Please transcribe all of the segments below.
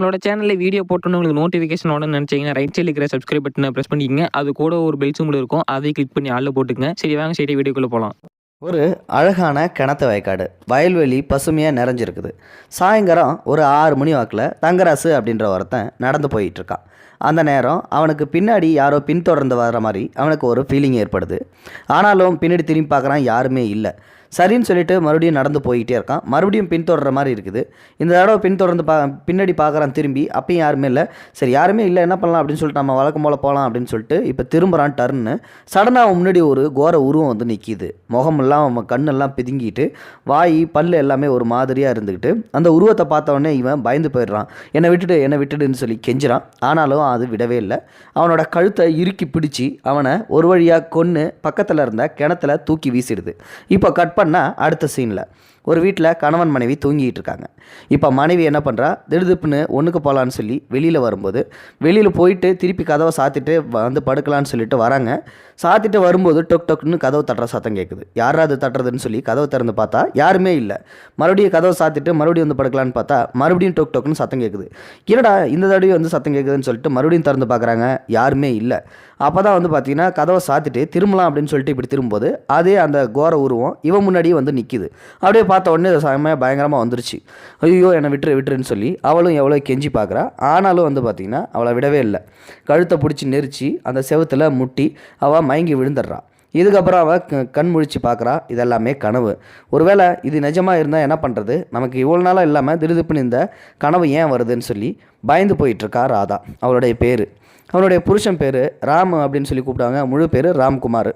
நம்மளோட சேனலில் வீடியோ போட்டோன்னு உங்களுக்கு நோட்டிஃபிகேஷன் உடனே நினச்சிங்கன்னா ரைட் சைடில் இருக்கிற சப்ஸ்கிரைப் பட்டனை ப்ரெஸ் பண்ணிக்கங்க. அது கூட ஒரு பெல் சிம்பிள் இருக்கும். அதை கிளிக் பண்ணி ஆளில் போட்டுக்கங்க. சரி வாங்க சரி வீடியோக்குள்ளே போகலாம் ஒரு அழகான கிணத்து வயக்காடு. வயல்வெளி பசுமையாக நிறைஞ்சிருக்குது. சாயங்காலம் ஒரு ஆறு மணி வாக்கில் தங்கராசு அப்படின்ற ஒருத்தன் நடந்து போயிட்டுருக்கான். அந்த நேரம் அவனுக்கு பின்னாடி யாரோ பின்தொடர்ந்து வர மாதிரி அவனுக்கு ஒரு ஃபீலிங் ஏற்படுது. ஆனாலும் பின்னாடி திரும்பி பார்க்குறான் யாருமே இல்லை. சரின்னு சொல்லிட்டு மறுபடியும் நடந்து போயிட்டே இருக்கான். மறுபடியும் பின்தொடர்ற மாதிரி இருக்குது. இந்த தடவை பின்தொடர்ந்து பா பின்னாடி பார்க்குறான் திரும்பி. அப்பயும் யாருமே இல்லை. சரி யாருமே இல்லை என்ன பண்ணலாம் அப்படின்னு சொல்லிட்டு நம்ம வழக்கம் போல் போகலாம் அப்படின்னு சொல்லிட்டு இப்போ திரும்புகிறான் டர்ன்னு. சடனாக அவன் முன்னாடி ஒரு கோர உருவம் வந்து நிற்கிது முகமெல்லாம் அவன் கண்ணெல்லாம் பிதுங்கிட்டு வாய் பல்லு எல்லாமே ஒரு மாதிரியாக இருந்துக்கிட்டு அந்த உருவத்தை பார்த்தவொடனே இவன் பயந்து போயிடுறான். என்னை விட்டுடு என்னை விட்டுடுன்னு சொல்லி கெஞ்சுறான். ஆனாலும் அது விடவே இல்லை. அவனோட கழுத்தை இறுக்கி பிடிச்சி அவனை ஒரு வழியாக கொன்று பக்கத்தில் இருந்த கிணத்துல தூக்கி வீசிடுது. இப்போ கட் பண்ணால் அடுத்த சீனில் ஒரு வீட்டில் கணவன் மனைவி தூங்கிட்டு இருக்காங்க இப்போ மனைவி என்ன பண்ணுறா திடுதிப்புன்னு ஒன்றுக்கு போகலான்னு சொல்லி வெளியில் வரும்போது வெளியில் போயிட்டு திருப்பி கதவை சாத்திட்டு வந்து படுக்கலான்னு சொல்லிட்டு வராங்க. சாத்திட்டு வரும்போது டொக் டொக்னு கதவு தட்டுற சத்தம் கேட்குது யாரா அது தட்டுறதுன்னு சொல்லி கதவை திறந்து பார்த்தா யாருமே இல்லை. மறுபடியும் கதவை சாத்திட்டு மறுபடியும் வந்து படுக்கலான்னு பார்த்தா மறுபடியும் டொக் டொக்னு சத்தம் கேட்குது என்னடா இந்த தடவை வந்து சத்தம் கேட்குதுன்னு சொல்லிட்டு மறுபடியும் திறந்து பார்க்குறாங்க. யாருமே இல்லை. அப்போ தான் வந்து பார்த்தீங்கன்னா கதவை சாத்திட்டு திரும்பலாம் அப்படின்னு சொல்லிட்டு இப்படி திரும்பும்போது அதே அந்த கோர உருவம் இவன் முன்னாடியே வந்து நிற்கிது அப்படியே பார்த்த உடனே செம்மையாக பயங்கரமாக வந்துருச்சு. ஐயோ என்னை விட்டுரு விட்டுருன்னு சொல்லி அவளும் எவ்வளோ கெஞ்சி பார்க்குறா. ஆனாலும் வந்து பார்த்திங்கன்னா அவளை விடவே இல்லை. கழுத்தை பிடிச்சி நெரிச்சு அந்த செவத்தில் முட்டி அவள் மயங்கி விழுந்துடுறா. இதுக்கப்புறம் அவள் க- கண் முழிச்சு பார்க்குறா இதெல்லாமே கனவு. ஒருவேளை இது நிஜமாக இருந்தால் என்ன பண்ணுறது நமக்கு இவ்வளோ நாளாக இல்லாமல் திடுதிப்புன்னு இந்த கனவு ஏன் வருதுன்னு சொல்லி பயந்து போயிட்டுருக்கா ராதா அவளுடைய பேர். அவனுடைய புருஷன் பேர் ராம் அப்படின்னு சொல்லி கூப்பிட்டாங்க முழு பேர் ராம்குமார்.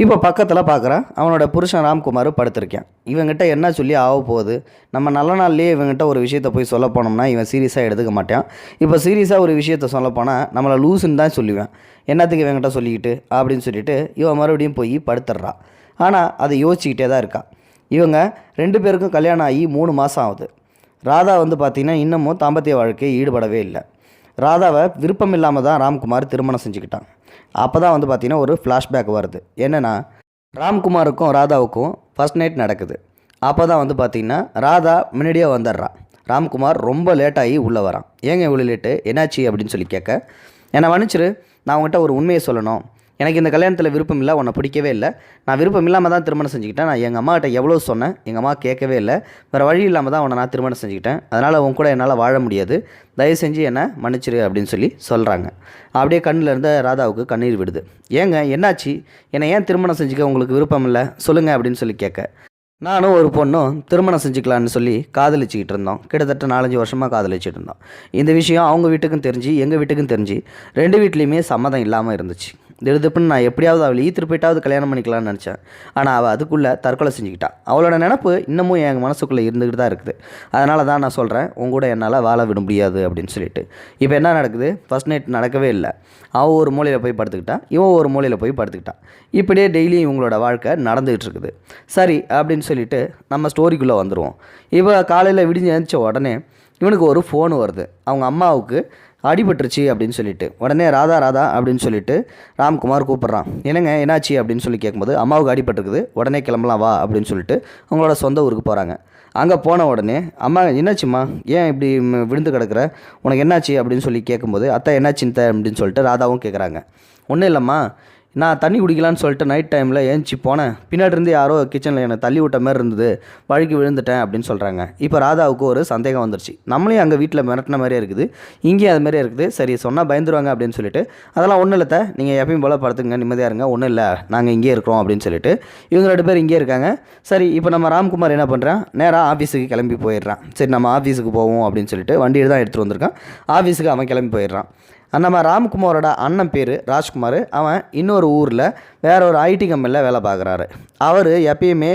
இப்போ பக்கத்தில் பார்க்குறேன் அவனோட புருஷன் ராம்குமார் படுத்திருக்கேன். இவங்கிட்ட என்ன சொல்லி ஆக போகுது? நம்ம நல்ல நாள்லேயே இவங்கிட்ட ஒரு விஷயத்த போய் சொல்ல போனோம்னா இவன் சீரியஸாக எடுத்துக்க மாட்டான். இப்போ சீரியஸாக ஒரு விஷயத்த சொல்ல போனால் நம்மளை லூசுன்னு தான் சொல்லுவேன். என்னத்துக்கு இவங்கிட்ட சொல்லிக்கிட்டு அப்படின்னு சொல்லிட்டு இவன் மறுபடியும் போய் படுத்துடுறான் ஆனால் அதை யோசிச்சுக்கிட்டே தான் இருக்கா. இவங்க ரெண்டு பேருக்கும் கல்யாணம் ஆகி மூணு மாதம் ஆகுது. ராதா வந்து பார்த்திங்கன்னா இன்னமும் தாம்பத்திய வாழ்க்கையை ஈடுபடவே இல்லை. ராதாவை விருப்பம் இல்லாமல் தான் ராம்குமார் திருமணம் செஞ்சுக்கிட்டான். அப்போ தான் வந்து பார்த்திங்கன்னா ஒரு ஃப்ளாஷ்பேக் வருது. என்னென்னா ராம்குமாருக்கும் ராதாவுக்கும் ஃபர்ஸ்ட் நைட் நடக்குது. அப்போ தான் வந்து பார்த்திங்கன்னா ராதா முன்னாடியே வந்துடுறா. ராம்குமார் ரொம்ப லேட்டாகி உள்ளே வரான். ஏங்க இவ்வளோ லேட்டு என்னாச்சு? அப்படின்னு சொல்லி கேட்க என்னை மன்னிச்சிரு நான் உங்கள்கிட்ட ஒரு உண்மையை சொல்லணும். எனக்கு இந்த கல்யாணத்தில் விருப்பம் இல்லை உன்னை பிடிக்கவே இல்லை. நான் விருப்பம் இல்லாமல் தான் திருமணம் செஞ்சுக்கிட்டேன். நான் எங்கள் அம்மாகிட்ட எவ்வளோ சொன்னேன் எங்கள் அம்மா கேட்கவே இல்லை. வேறு வழி இல்லாமல் தான் உன்னை நான் திருமணம் செஞ்சுக்கிட்டேன். அதனால் உன் கூட என்னால் வாழ முடியாது. தயவு செஞ்சு என்னை மன்னிச்சிரு அப்படின்னு சொல்லி சொல்கிறாங்க அப்படியே கண்ணில் இருந்த ராதாவுக்கு கண்ணீர் விடுது. ஏங்க என்னாச்சு? என்னை ஏன் திருமணம் செஞ்சுக்க உங்களுக்கு விருப்பம் இல்லை? சொல்லுங்கள் அப்படின்னு சொல்லி கேட்க. நானும் ஒரு பொண்ணும் திருமணம் செஞ்சுக்கலான்னு சொல்லி காதலிச்சுக்கிட்டு இருந்தோம். கிட்டத்தட்ட நாலஞ்சு வருஷமாக காதலிச்சுட்டு இருந்தோம். இந்த விஷயம் அவங்க வீட்டுக்கும் தெரிஞ்சு எங்கள் வீட்டுக்கும் தெரிஞ்சு ரெண்டு வீட்லேயுமே சம்மதம் இல்லாமல் இருந்துச்சு. திடுதிப்புன்னு நான் எப்படியாவது அவளை ஈத்துட்டு போயிட்டாவது கல்யாணம் பண்ணிக்கலாம்னு நினச்சேன். ஆனால் அவள் அதுக்குள்ளே தற்கொலை செஞ்சுக்கிட்டா. அவளோட நினப்பு இன்னமும் என் மனசுக்குள்ளே இருந்துக்கிட்டு தான் இருக்குது. அதனால தான் நான் சொல்கிறேன் உன் கூட என்னால் வாழ விட முடியாது அப்படின்னு சொல்லிட்டு. இப்போ என்ன நடக்குது? ஃபர்ஸ்ட் நைட் நடக்கவே இல்லை. அவள் ஒரு மூலையில் போய் படுத்துக்கிட்டான் இவன் ஒரு மூலையில் போய் படுத்துக்கிட்டான் இப்படியே டெய்லியும் இவங்களோட வாழ்க்கை நடந்துகிட்டு இருக்குது. சரி அப்படின்னு சொல்லிட்டு நம்ம ஸ்டோரிக்குள்ளே வந்துடுவோம் இப்போ காலையில் விடிஞ்சு எழுந்திரிச்ச உடனே இவனுக்கு ஒரு ஃபோன் வருது. அவங்க அம்மாவுக்கு அடிபட்டுருச்சு அப்படின்னு சொல்லிட்டு. உடனே ராதா ராதா அப்படின்னு சொல்லிட்டு ராம்குமார் கூப்பிட்றான். என்னங்க என்னாச்சு அப்படின்னு சொல்லி கேட்கும்போது அம்மாவுக்கு அடிபட்டுருக்குது. உடனே கிளம்பலாம் வா அப்படின்னு சொல்லிட்டு அவங்களோட சொந்த ஊருக்கு போகிறாங்க அங்கே போன உடனே அம்மா என்னாச்சும்மா? ஏன் இப்படி விழுந்து கிடக்குற? உனக்கு என்னாச்சு அப்படின்னு சொல்லி கேட்கும்போது அத்தை என்னாச்சுன்னு அப்படின்னு சொல்லிட்டு ராதாவும் கேட்குறாங்க ஒன்றும் இல்லைம்மா. நான் தண்ணி குடிக்கலான்னு சொல்லிட்டு நைட் டைமில் ஏஞ்சி போனேன். பின்னாடி இருந்து யாரோ கிச்சனில் என்னை தள்ளி விட்ட மாதிரி இருந்தது. வழுக்கி விழுந்துட்டேன் அப்படின்னு சொல்கிறாங்க இப்போ ராதாவுக்கு ஒரு சந்தேகம் வந்துருச்சு. நம்மளையும் அங்கே வீட்டில் மிரட்டின மாதிரியே இருக்குது. இங்கேயும் அது மாதிரியே இருக்குது. சரி சொன்னால் பயந்துருவாங்க அப்படின்னு சொல்லிட்டு அதெல்லாம் ஒன்றும் இல்லை நீங்கள் எப்பயும் போல் படுத்துங்க நிம்மதியாக இருங்க. ஒன்றும் இல்லை நாங்கள் இங்கேயே இருக்கிறோம் அப்படின்னு சொல்லிட்டு இவங்க ரெண்டு பேர் இங்கே இருக்காங்க. சரி இப்போ நம்ம ராம்குமார் என்ன பண்ணுறான் நேராக ஆஃபீஸுக்கு கிளம்பி போயிடுறான். சரி நம்ம ஆஃபீஸுக்கு போவோம் அப்படின்னு சொல்லிட்டு வண்டியை தான் எடுத்துகிட்டு வந்திருக்கான். ஆஃபீஸுக்கு அவன் கிளம்பி போயிடுறான். நம்ம ராம்குமாரோட அண்ணன் பேர் ராஜ்குமார். அவன் இன்னொரு ஊரில் வேற ஒரு ஐடி கம்பெனியில் வேலை பார்க்குறாரு. அவர் எப்பயுமே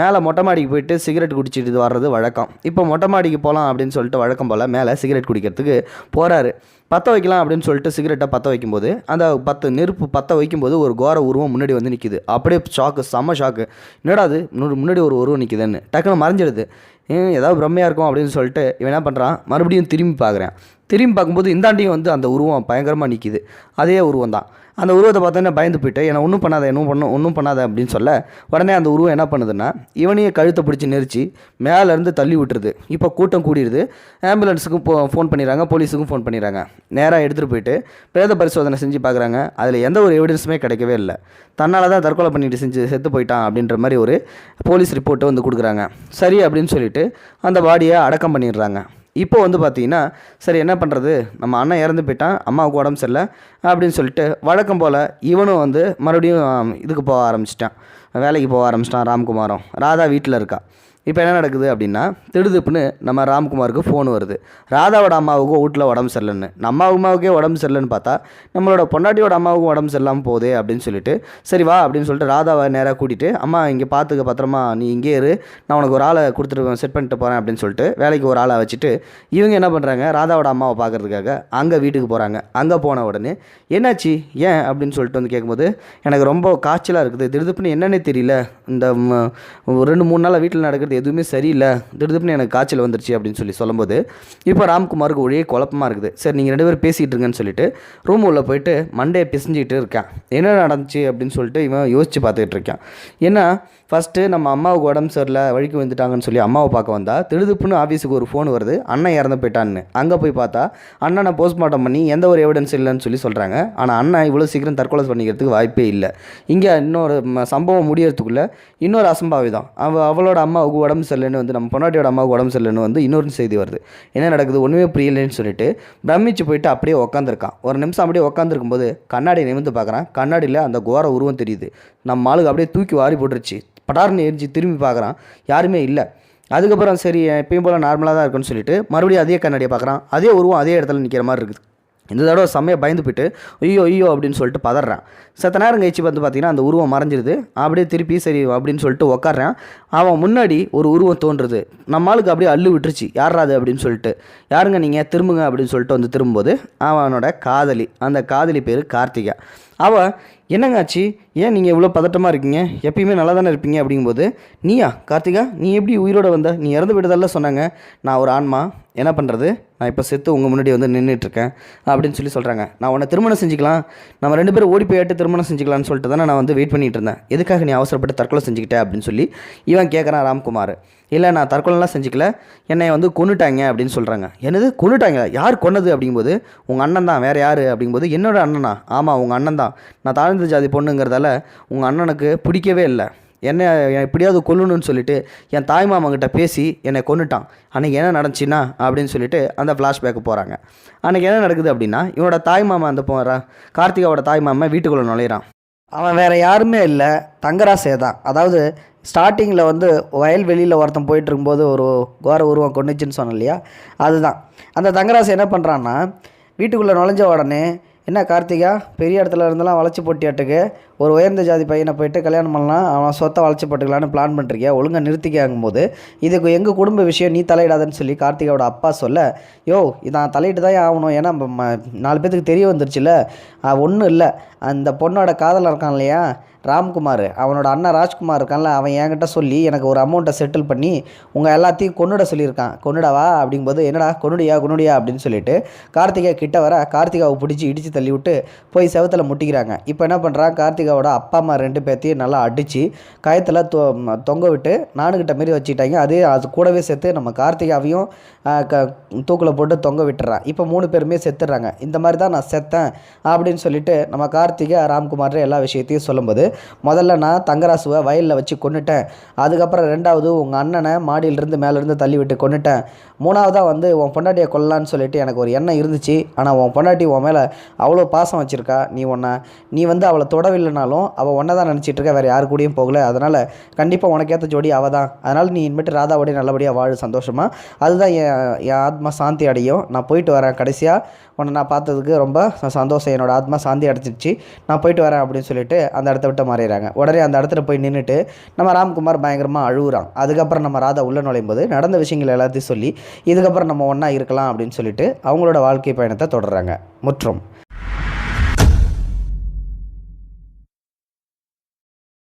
மேலே மொட்டை மாடிக்கு போயிட்டு சிகரெட் குடிச்சிட்டு வர்றது வழக்கம். இப்போ மொட்டை மாடிக்கு போகலாம் அப்படின்னு சொல்லிட்டு வழக்கம் போல் மேலே சிகரெட் குடிக்கிறதுக்கு போகிறாரு பற்ற வைக்கலாம் அப்படின்னு சொல்லிட்டு சிகரெட்டை பற்ற வைக்கும்போது அந்த பத்து நெருப்பு பற்ற வைக்கும்போது ஒரு கோர உருவம் முன்னாடி வந்து நிற்கிது அப்படியே ஷாக்கு செம்ம ஷாக்கு என்னடாது முன்னாடி ஒரு உருவம் நிற்கிதுன்னு டக்குன்னு மறைஞ்சிடுது. ஏதாவது பிரம்மையாக இருக்கும் அப்படின்னு சொல்லிட்டு இவன் என்ன பண்ணுறான் மறுபடியும் திரும்பி பார்க்குறேன். திரும்பி பார்க்கும்போது இந்தாண்டியும் வந்து அந்த உருவம் பயங்கரமாக நிற்கிது அதே உருவம் தான். அந்த உருவத்தை பார்த்தோன்னே பயந்து போயிட்டு என்னை ஒன்றும் பண்ணாத இன்னும் பண்ண ஒன்றும் பண்ணாத அப்படின்னு சொல்ல உடனே அந்த உருவம் என்ன பண்ணுதுன்னா இவனையே கழுத்தை பிடிச்சி நெரிச்சு மேலேருந்து தள்ளி விட்டுருது. இப்போ கூட்டம் கூடிடுது ஆம்புலன்ஸுக்கும் போ ஃபோன் பண்ணிடுறாங்க போலீஸுக்கும் ஃபோன் பண்ணிடுறாங்க. நேராக எடுத்துகிட்டு போயிட்டு பிரேத பரிசோதனை செஞ்சு பார்க்குறாங்க. அதில் எந்த ஒரு எவிடன்ஸுமே கிடைக்கவே இல்லை. தன்னால் தான் தற்கொலை பண்ணிட்டு செஞ்சு செத்து போயிட்டான் அப்படின்ற மாதிரி ஒரு போலீஸ் ரிப்போர்ட்டை வந்து கொடுக்குறாங்க. சரி அப்படின்னு சொல்லிட்டு அந்த பாடியை அடக்கம் பண்ணிடுறாங்க. இப்போ வந்து பார்த்தீங்கன்னா சரி என்ன பண்ணுறது நம்ம அண்ணன் இறந்து போயிட்டான் அம்மாவுக்கு உடம்பு சரியில்லை அப்படின்னு சொல்லிட்டு வழக்கம் போல் இவனும் வந்து மறுபடியும் இதுக்கு போக ஆரம்பிச்சிட்டான். வேலைக்கு போக ஆரம்பிச்சிட்டான் ராம்குமாரும். ராதா வீட்டில் இருக்கா. இப்போ என்ன நடக்குது அப்படின்னா திடுதுப்புன்னு நம்ம ராம்குமாருக்கு ஃபோன் வருது. ராதாவோட அம்மாவுக்கும் வீட்டில் உடம்பு சரியில்லைன்னு. நம்ம அம்மாவுக்கே உடம்பு சரியில்லைன்னு பார்த்தா நம்மளோட பொண்டாட்டியோட அம்மாவுக்கும் உடம்பு சரியில்லாமல் போதே அப்படின்னு சொல்லிட்டு சரி வா அப்படின்னு சொல்லிட்டு ராதாவை நேராக கூட்டிகிட்டு அம்மா இங்கே பார்த்துக்க பத்திரமா நீ இங்கே இரு. நான் உனக்கு ஒரு ஆளை கொடுத்துட்டு செட் பண்ணிட்டு போகிறேன் அப்படின்னு சொல்லிட்டு வேலைக்கு ஒரு ஆளை வச்சுட்டு இவங்க என்ன பண்ணுறாங்க ராதாவோட அம்மாவை பார்க்கறதுக்காக அங்கே வீட்டுக்கு போகிறாங்க அங்கே போன உடனே என்னாச்சு? ஏன்? அப்படின்னு சொல்லிட்டு வந்து கேட்கும்போது எனக்கு ரொம்ப காய்ச்சலாக இருக்குது. திடுதுப்புன்னு என்னென்ன தெரியல. இந்த ரெண்டு மூணு நாளாக வீட்டில் நடக்கிறது எதுவுமே சரியில்லை. திடுதுப்புன்னு எனக்கு காய்ச்சல் வந்துருச்சு அப்படின்னு சொல்லி சொல்லும்போது இப்போ ராம்குமாருக்கு ஒரே குழப்பமாக இருக்குது. சரி நீங்கள் ரெண்டு பேரும் பேசிகிட்டு இருங்கன்னு சொல்லிட்டு ரூம் உள்ளே போயிட்டு மண்டே பிசைஞ்சிக்கிட்டு இருக்கேன். என்ன நடந்துச்சு அப்படின்னு சொல்லிட்டு இவன் யோசிச்சு பார்த்துக்கிட்டு இருக்கான். ஏன்னா ஃபஸ்ட்டு நம்ம அம்மாவுக்கு உடம்பு சரியில்லை வழிக்கு வந்துட்டாங்கன்னு சொல்லி அம்மாவை பார்க்க வந்தா திடுதுப்புன்னு ஆஃபீஸுக்கு ஒரு ஃபோன் வருது. அண்ணன் இறந்து போயிட்டான்னு. அங்கே போய் பார்த்தா அண்ணனை போஸ்ட்மார்ட்டம் பண்ணி எந்த ஒரு எவிடன்ஸ் இல்லைன்னு சொல்லி சொல்கிறாங்க ஆனால் அண்ணன் இவ்வளோ சீக்கிரம் தற்கொலை பண்ணிக்கிறதுக்கு வாய்ப்பே இல்லை. இங்கே இன்னொரு சம்பவம் முடியறதுக்குள்ளே இன்னொரு அசம்பாவிதம் அவ அவளோட அம்மாவுக்கு உடம்பு சரியில்லைன்னு வந்து நம்ம பொன்னாட்டியோட அம்மாவுக்கு உடம்பு சரியில்லைன்னு வந்து இன்னொரு செய்தி வருது. என்ன நடக்குது? ஒன்றுமே புரியலன்னு சொல்லிட்டு பிரமிச்சு போயிட்டு அப்படியே உக்காந்துருக்கான். ஒரு நிமிஷம் அப்படியே உட்காந்துருக்கும்போது கண்ணாடி நிமிர்ந்து பார்க்குறான். கண்ணாடியில் அந்த கோர உருவம் தெரியுது. நம்ம ஆளுக்கு அப்படியே தூக்கி வாரி போட்டுருச்சு. படார்னு எரிஞ்சு திரும்பி பார்க்குறான். யாருமே இல்லை. அதுக்கப்புறம் சரி எப்பயும் போல் நார்மலாக தான் இருக்குன்னு சொல்லிட்டு மறுபடியும் அதே கண்ணாடியை பார்க்குறான். அதே உருவம் அதே இடத்துல நிற்கிற மாதிரி இருக்குது. இந்த தடவை செம்மையாக பயந்து போயிட்டு ஐயோ ஐயோ அப்படின்னு சொல்லிட்டு பதறான். சத்த நேரம் கழிச்சு வந்து பார்த்தீங்கன்னா அந்த உருவம் மறைஞ்சிருது. அப்படியே திருப்பி சரி அப்படின்னு சொல்லிட்டு உக்காடுறான் அவன் முன்னாடி ஒரு உருவம் தோன்றுது. நம்ம ஆளுக்கு அப்படியே அள்ளு விட்டுருச்சு. யாராது அப்படின்னு சொல்லிட்டு. யாருங்க நீங்கள் திரும்புங்க அப்படின்னு சொல்லிட்டு வந்து திரும்பும்போது அவனோட காதலி அந்த காதலி பேர் கார்த்திகா. அவள் என்னங்க ஆச்சு? ஏன் நீங்கள் இவ்வளோ பதட்டமாக இருக்கீங்க? எப்பயுமே நல்லா தானே இருப்பீங்க அப்படிங்கும்போது நீயா கார்த்திகா நீ எப்படி உயிரோட வந்த? நீ இறந்து விடுதல்ல சொன்னாங்க. நான் ஒரு ஆன்மா. என்ன பண்ணுறது நான் இப்போ செத்து உங்கள் முன்னாடி வந்து நின்றுட்டுருக்கேன் அப்படின்னு சொல்லி சொல்கிறாங்க நான் உன்னை திருமணம் செஞ்சுக்கலாம். நம்ம ரெண்டு பேரும் ஓடி போயிட்டு திருமணம் செஞ்சுக்கலாம்னு சொல்லிட்டு தானே நான் வந்து வெயிட் பண்ணிகிட்டு இருந்தேன். எதுக்காக நீ அவசரப்பட்டு தற்கொலை செஞ்சுக்கிட்டேன் அப்படின்னு சொல்லி இவன் கேட்குறான் ராம்குமார். இல்லை நான் தற்கொலைலாம் செஞ்சுக்கல. என்னை வந்து கொண்டுட்டாங்க அப்படின்னு சொல்கிறாங்க என்னது? கொன்னுட்டாங்க யார் கொன்னது அப்படிங்கும்போது உங்கள் அண்ணன் தான். வேறு யார் அப்படிங்கும்போது என்னோட அண்ணனா? ஆமாம் உங்கள் அண்ணன் தான். நான் தாழ்ந்த ஜாதி பொண்ணுங்கிறதால உங்கள் அண்ணனுக்கு பிடிக்கவே இல்லை. என்னை எப்படியாவது கொல்லணும்னு சொல்லிட்டு என் தாய் மாமங்கிட்ட பேசி என்னை கொன்னுட்டான். அன்றைக்கி என்ன நடந்துச்சுன்னா அப்படின்னு சொல்லிட்டு அந்த ஃப்ளாஷ்பேக்கு போகிறாங்க அன்றைக்கி என்ன நடக்குது அப்படின்னா இவனோட தாய் மாமா அந்த போகிறா கார்த்திகாவோட தாய் மாமா வீட்டுக்குள்ளே நுழையிறான். அவன் வேறு யாருமே இல்லை. தங்கராசே தான். அதாவது ஸ்டார்டிங்கில் வந்து வயல்வெளியில் ஒருத்தன் போயிட்டு இருக்கும்போது ஒரு கோர உருவம் கொண்டுச்சுன்னு சொன்னேன் இல்லையா? அதுதான். அந்த தங்கராசு என்ன பண்ணுறான்னா வீட்டுக்குள்ளே நுழைஞ்ச உடனே என்ன கார்த்திகா பெரிய இடத்துல இருந்தெல்லாம் வளைச்சி போட்டியாட்டுக்கு? ஒரு உயர்ந்த ஜாதி பையனை போயிட்டு கல்யாணம் பண்ணலாம் அவன் சொத்தை வளைச்சி போட்டுக்கலான்னு பிளான் பண்ணுறியா ஒழுங்காக நிறுத்திக்காங்கும்போது இதுக்கு எங்கள் குடும்ப விஷயம் நீ தலையிடாதன்னு சொல்லி கார்த்திகாவோட அப்பா சொல்ல யோ இதான் தலையிட்டு தான் ஆகணும். ஏன்னா ம- நாலு பேத்துக்கு தெரிய வந்துருச்சுல? ஒன்றும் இல்லை. அந்த பொண்ணோட காதலர் இருக்கான் இல்லையா? ராம்குமார் அவனோட அண்ணன் ராஜ்குமார் இருக்கான்ல அவன் என்கிட்ட சொல்லி எனக்கு ஒரு அமௌண்ட்டை செட்டில் பண்ணி உங்கள் எல்லாத்தையும் கொன்னுட சொல்லியிருக்கான். கொன்னுடவா அப்படிங்கும்போது என்னடா கொன்னுடியா கொன்னுடியா? அப்படின்னு சொல்லிட்டு கார்த்திகா கிட்ட வர கார்த்திகாவை பிடிச்சி இடித்து தள்ளி விட்டு போய் செவத்தில் முட்டிக்கிறாங்க. இப்போ என்ன பண்ணுறான் கார்த்திகாவோட அப்பா அம்மா ரெண்டு பேர்த்தையும் நல்லா அடித்து கயத்தில் தொ தொங்க விட்டு நானுக்கிட்ட மாரி வச்சுக்கிட்டாங்க. அதே அது கூடவே சேர்த்து நம்ம கார்த்திகாவையும் க தூக்கில் போட்டு தொங்க விட்டுறான் இப்போ மூணு பேருமே செத்துடுறாங்க. இந்த மாதிரி தான் நான் செத்தேன் அப்படின்னு சொல்லிட்டு நம்ம கார்த்திகா ராம்குமார் எல்லா விஷயத்தையும் சொல்லும்போது முதல்ல நான் தங்கராசுவை வயலில் வச்சு கொண்டுட்டேன் அதுக்கப்புறம் ரெண்டாவது உங்கள் அண்ணனை மாடியிலிருந்து மேலேருந்து தள்ளி விட்டு மூணாவதாக வந்து உன் பொண்டாட்டியை கொல்லலான்னு சொல்லிட்டு எனக்கு ஒரு எண்ணம் இருந்துச்சு. ஆனால் உன் பொண்டாட்டி உன் மேலே அவ்வளோ பாசம் வச்சுருக்கா நீ உன்னை நீ வந்து அவளை தொடவில்லைனாலும் அவள் ஒன்றை தான் நினச்சிட்டு இருக்க வேறு யாரு கூடயும் போகல. அதனால் கண்டிப்பாக உனக்கேற்ற ஜோடி அவள் தான். அதனால் நீ இனிமேட்டு ராதாவோடய நல்லபடியாக வாழு சந்தோஷமாக அதுதான் என் என் ஆத்மா சாந்தி அடையும். நான் போயிட்டு வரேன் கடைசியாக உன்னை நான் பார்த்ததுக்கு ரொம்ப சந்தோஷம். என்னோடய ஆத்மா சாந்தி அடைச்சிருச்சு நான் போயிட்டு வரேன் அப்படின்னு சொல்லிட்டு அந்த இடத்த விட்டு மாறிடுறாங்க. உடனே அந்த இடத்துல போய் நின்றுட்டு நம்ம ராம்குமார் பயங்கரமாக அழுகுறான். அதுக்கப்புறம் நம்ம ராதா உள்ளே நுழையும் போது நடந்த விஷயங்கள் எல்லாத்தையும் சொல்லி இதுக்கப்புறம் நம்ம ஒன்றா இருக்கலாம் அப்படின்னு சொல்லிட்டு அவங்களோட வாழ்க்கை பயணத்தை தொடர்றாங்க. முற்றும்.